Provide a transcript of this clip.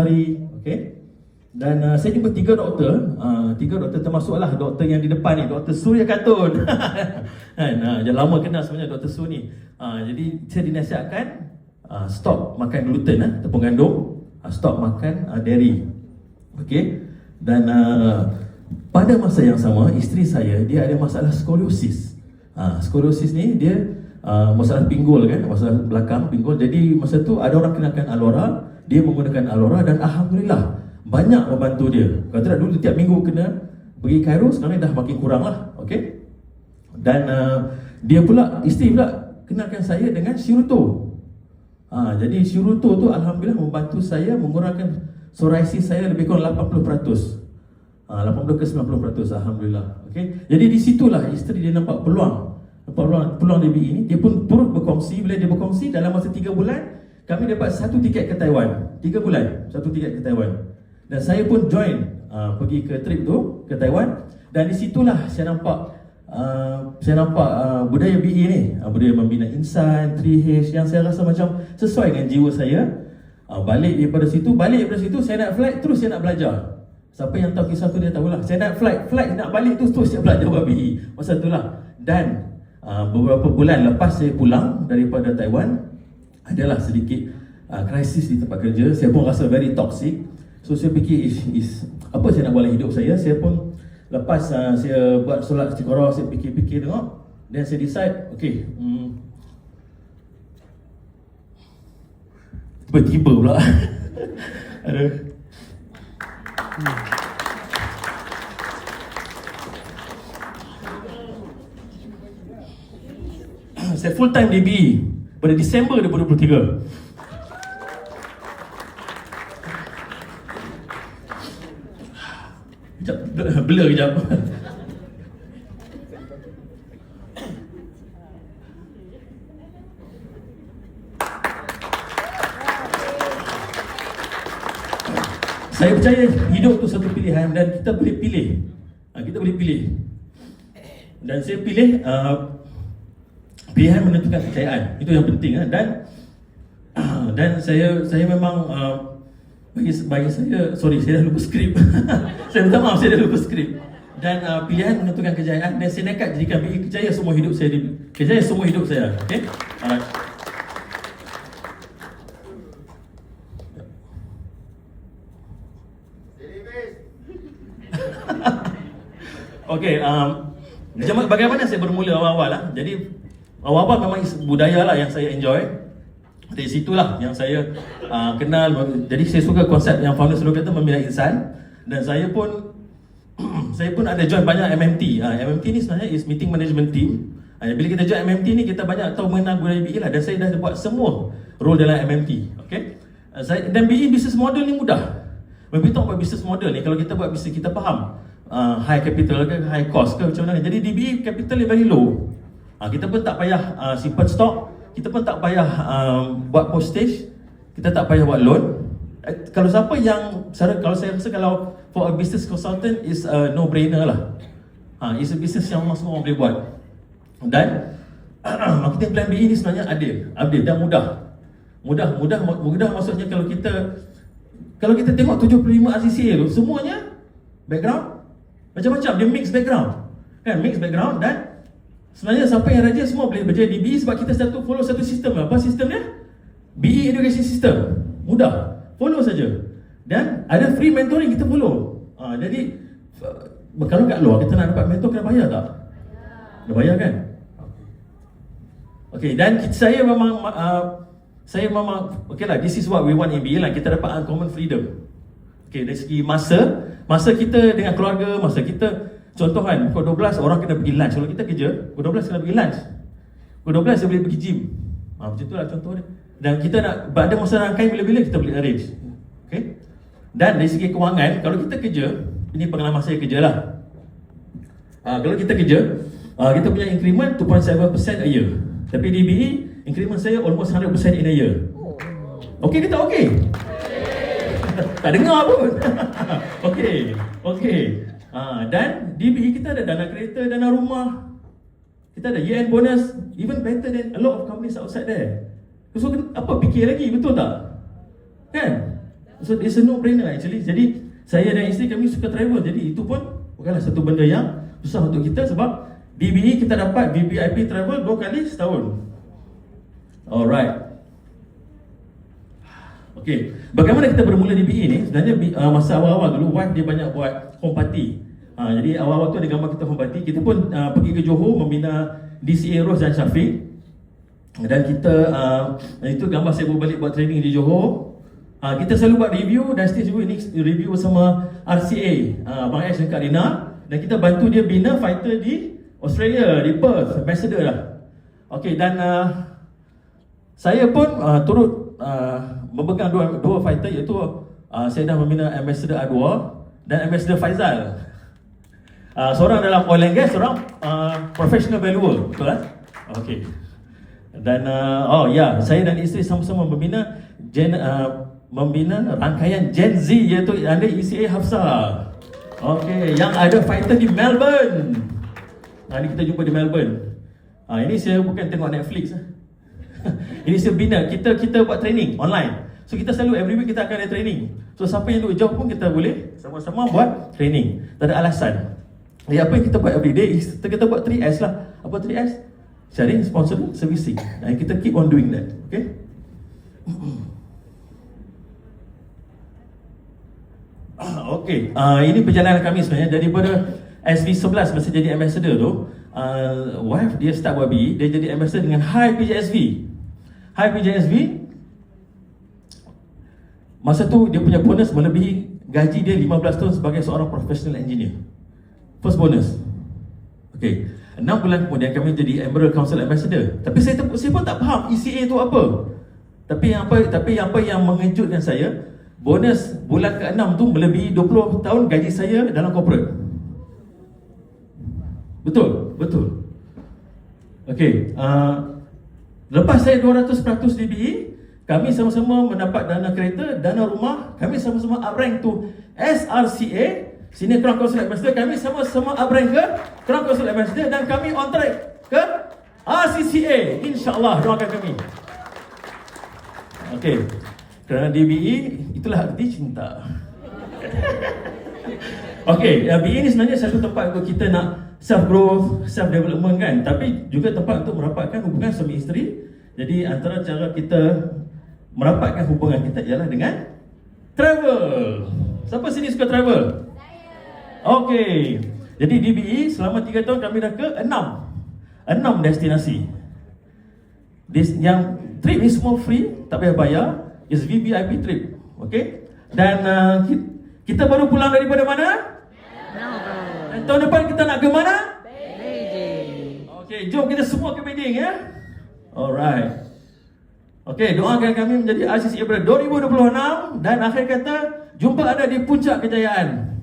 hari, okay? Dan uh, saya jumpa tiga doktor, uh, tiga doktor termasuklah doktor yang di depan ni, doktor Surya Katun. kan, uh, dah lama kenal sebenarnya doktor Su ni. Uh, jadi saya dinasihatkan uh, stop makan gluten, uh, tepung gandum, uh, stop makan uh, dairy. Okay? Dan uh, pada masa yang sama, isteri saya dia ada masalah skoliosis. Uh, skoliosis ni dia uh, masalah pinggul kan, masalah belakang pinggul. Jadi masa tu ada orang kenakan Alora, dia menggunakan Alora dan alhamdulillah banyak membantu dia. Kalau tidak dulu tiap minggu kena pergi Cairo, sekarang dah makin kurang lah. Okay? Dan uh, dia pula, isteri pula kenalkan saya dengan Shiruto. Ha, jadi Shiruto tu Alhamdulillah membantu saya mengurangkan psoriasis saya lebih kurang 80%. Ha, 80 ke 90% Alhamdulillah. Okay? Jadi di situlah isteri dia nampak peluang. Nampak peluang, peluang DBE ini. Dia pun turut berkongsi. Bila dia berkongsi dalam masa 3 bulan, kami dapat satu tiket ke Taiwan. 3 bulan, satu tiket ke Taiwan. Dan saya pun join uh, pergi ke trip tu ke Taiwan dan di situlah saya nampak uh, saya nampak uh, budaya BE ni, uh, budaya membina insan, 3H yang saya rasa macam sesuai dengan jiwa saya. Uh, balik daripada situ, balik daripada situ saya nak flight terus saya nak belajar. Siapa yang tahu kisah tu dia tahulah. Saya nak flight, flight nak balik tu terus saya belajar buat BE. Masa itulah. Dan uh, beberapa bulan lepas saya pulang daripada Taiwan adalah sedikit uh, krisis di tempat kerja. Saya pun rasa very toxic. So saya fikir is, is apa saya nak buat dalam hidup saya Saya pun lepas uh, saya buat solat istiqarah Saya fikir-fikir tengok Dan saya decide okay hmm, Tiba-tiba pula Ada hmm. Saya full time DB pada Disember 2023 Sekejap, blur kejap. Saya percaya hidup tu satu pilihan dan kita boleh pilih. Ha, Kita boleh pilih. Dan saya pilih uh, Pilihan menentukan kejayaan Itu yang penting ha. Dan Dan saya saya memang uh, bagi, bagi saya, sorry saya dah lupa skrip. Saya minta maaf, saya dah lupa skrip. Dan uh, pilihan menentukan kejayaan Dan saya nekat jadikan BE kejaya semua hidup saya Kejaya semua hidup saya, okay? Alright. Okay, um, bagaimana saya bermula awal-awal lah Jadi awal-awal memang budaya lah yang saya enjoy dari situlah yang saya uh, kenal jadi saya suka konsep yang founder selalu kata membina insan dan saya pun saya pun ada join banyak MMT. Uh, MMT ni sebenarnya is meeting management team. Uh, bila kita join MMT ni kita banyak tahu mengenal budaya BE lah dan saya dah buat semua role dalam MMT. Okay? Uh, saya, dan BE business model ni mudah. When we talk about business model ni kalau kita buat bisnes kita faham uh, high capital ke high cost ke macam mana. Jadi DBE capital ni very low. Uh, kita pun tak payah uh, simpan stok. Kita pun tak payah um, buat postage. Kita tak payah buat loan. Eh, kalau siapa yang kalau saya rasa kalau for a business consultant is a no brainer lah. Ha, is a business yang semua orang boleh buat. Dan marketing plan BE ni sebenarnya adil. Adil dan mudah. Mudah mudah mudah maksudnya kalau kita kalau kita tengok 75 RCCA tu semuanya background macam-macam. Dia mix background. Kan mix background dan Sebenarnya siapa yang rajin semua boleh berjaya di BE sebab kita satu follow satu sistem. Apa sistemnya? BE Education System. Mudah. Follow saja. Dan ada free mentoring kita follow. Ha, jadi kalau kat luar kita nak dapat mentor kena bayar tak? Kena bayar kan? Okay, dan saya memang uh, saya memang okay lah this is what we want in BE lah kita dapat uncommon freedom. Okay, dari segi masa, masa kita dengan keluarga, masa kita Contoh kan, pukul 12 orang kena pergi lunch. Kalau kita kerja, pukul 12 kena pergi lunch. Pukul 12 saya boleh pergi gym. Ha, Macam tu lah contoh dia. Dan kita nak, pada masa rangkai bila-bila kita boleh arrange. Okay? Dan dari segi kewangan, kalau kita kerja Ini pengalaman saya kerja lah. Ha, Kalau kita kerja, ha, kita punya increment 2.7% a year. Tapi di BE, increment saya almost 100% in a year. Okay ke tak okay? tak dengar pun. Okay, okay Ha, dan di BE kita ada dana kereta, dana rumah. Kita ada year end bonus, even better than a lot of companies outside there. So apa fikir lagi, betul tak? Kan? So it's a no-brainer actually. Jadi saya dan isteri kami suka travel. Jadi itu pun bukanlah satu benda yang susah untuk kita sebab BBE kita dapat VVIP travel dua kali setahun. Alright. Okey, bagaimana kita bermula di BE ni? Sebenarnya uh, masa awal-awal dulu wife dia banyak buat home party. Uh, jadi awal-awal tu ada gambar kita home party. Kita pun uh, pergi ke Johor membina DCA Rose dan Syafiq. Dan kita uh, itu gambar saya balik buat training di Johor. Uh, kita selalu buat review dan stage juga ini review bersama RCA, uh, Bang Ash dan Kak Rina dan kita bantu dia bina fighter di Australia, di Perth, ambassador lah. Okey dan uh, saya pun uh, turut uh, memegang dua, dua fighter iaitu uh, saya dah membina ambassador A2 dan ambassador Faizal. Uh, seorang dalam oil and gas, seorang uh, professional valuer, betul tak? Okey. Dan uh, oh ya, yeah, saya dan isteri sama-sama membina gen, uh, membina rangkaian Gen Z iaitu ada ECA Hafsa. Okey, yang ada fighter di Melbourne. Hari kita jumpa di Melbourne. Ha, ini saya bukan tengok Netflix. Eh. Ini saya bina. Kita kita buat training online. So kita selalu every week kita akan ada training. So siapa yang duduk jauh pun kita boleh sama-sama buat training. Tak ada alasan. Ya, apa yang kita buat every day, kita, kita buat 3S lah. Apa 3S? Sharing, sponsoring, servicing. Dan kita keep on doing that. Okay? okay, uh, ini perjalanan kami sebenarnya daripada SV11 masa jadi ambassador tu uh, wife dia start buat BE, dia jadi ambassador dengan High PJSV High PJSV masa tu dia punya bonus melebihi gaji dia 15 tahun sebagai seorang professional engineer. First bonus. Okay. 6 bulan kemudian kami jadi Emerald Council Ambassador. Tapi saya, saya pun tak faham ECA tu apa. Tapi yang apa tapi yang apa yang mengejutkan saya bonus bulan ke-6 tu melebihi 20 tahun gaji saya dalam corporate. Betul, betul. Okey, uh, lepas saya 200% DBE, kami sama-sama mendapat dana kereta, dana rumah, kami sama-sama up rank tu SRCA, Senior Crown Council Ambassador, kami sama-sama up rank ke Crown Council Ambassador dan kami on track ke RCCA. InsyaAllah, doakan kami. Okey. Kerana DBE itulah arti cinta. Okey, ya, BE ni sebenarnya satu tempat untuk kita nak self growth, self development kan, tapi juga tempat untuk merapatkan hubungan suami isteri. Jadi antara cara kita merapatkan hubungan kita ialah dengan travel. Siapa sini suka travel? Saya. Okey. Jadi DBE selama 3 tahun kami dah ke 6. 6 destinasi. This, yang trip ni semua free, tak payah bayar is VVIP trip. Okay? Dan uh, kita baru pulang daripada mana? Melbourne. Dan tahun depan kita nak ke mana? Beijing. Okay, jom kita semua ke Beijing ya. Alright. Okay, doakan kami menjadi RCC pada 2026 dan akhir kata jumpa ada di puncak kejayaan.